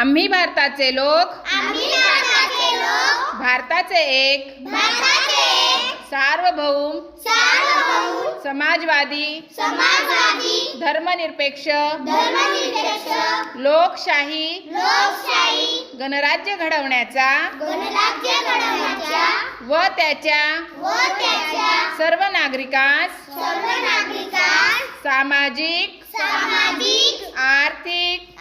आम्ही भारताचे लोक. आम्ही भारताचे लोक. भारताचे एक. भारताचे सार्वभौम. सार्वभौम. समाजवादी. समाजवादी. धर्मनिरपेक्ष. धर्मनिरपेक्ष. लोकशाही. लोकशाही. गणराज्य घडवण्याचा. व त्याच्या. व त्याच्या. सर्व नागरिकास. सर्व नागरिकांस. सामाजिक. आर्थिक.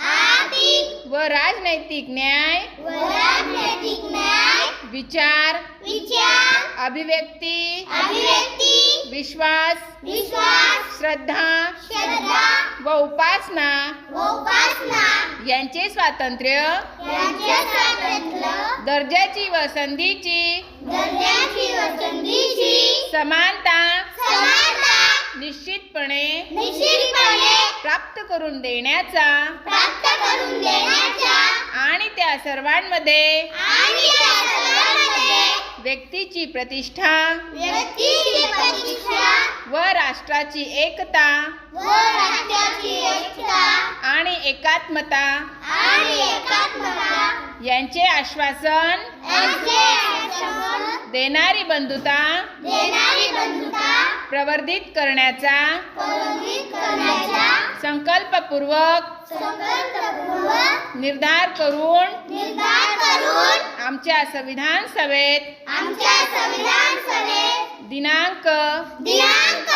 व राजनैतिक न्याय व राजनैतिक न्याय विचार विचार अभिव्यक्ती अभिव्यक्ती विश्वास विश्वास श्रद्धा श्रद्धा व उपासना व उपासना यांचे स्वातंत्र्य यांचे स्वातंत्र्य दर्जाची व संधीची दर्जाची व संधीची समानता समानता निश्चितपणे निश्चितपणे प्राप्त करून देण्याचा प्राप्त करून देण्याच्या आणि त्या सर्वांमध्ये आणि त्या सर्वांमध्ये व्यक्तीची प्रतिष्ठा व्यक्तीची प्रतिष्ठा व राष्ट्राची एकता व राष्ट्राची एकता आणि एकात्मता आणि एकात्मता यांचे आश्वासन यांचे आश्वासन देणारी बंधुता देणारी बंधुता प्रवर्धित करण्याचा करण्याचा संकल्पपूर्वक निर्धार करून आमच्या संविधान सभेत दिनांक दिनांक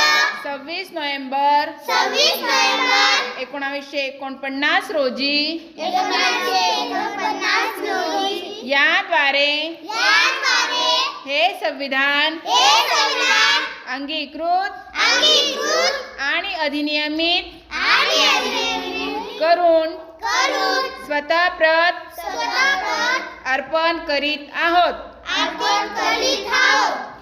सव्वीस नोव्हेंबर सव्वीस नोव्हेंबर एकोणावीसशे एकोणपन्नास रोजी एकोणीसशे एकोणपन्नास रोजी याद्वारे याद्वारे हे संविधान हे संविधान अंगीकृत अंगीकृत आणि अधिनियमित आणि अधिनियमित करून स्वतः अर्पण करीत आहोत. आपण करीत आहोत.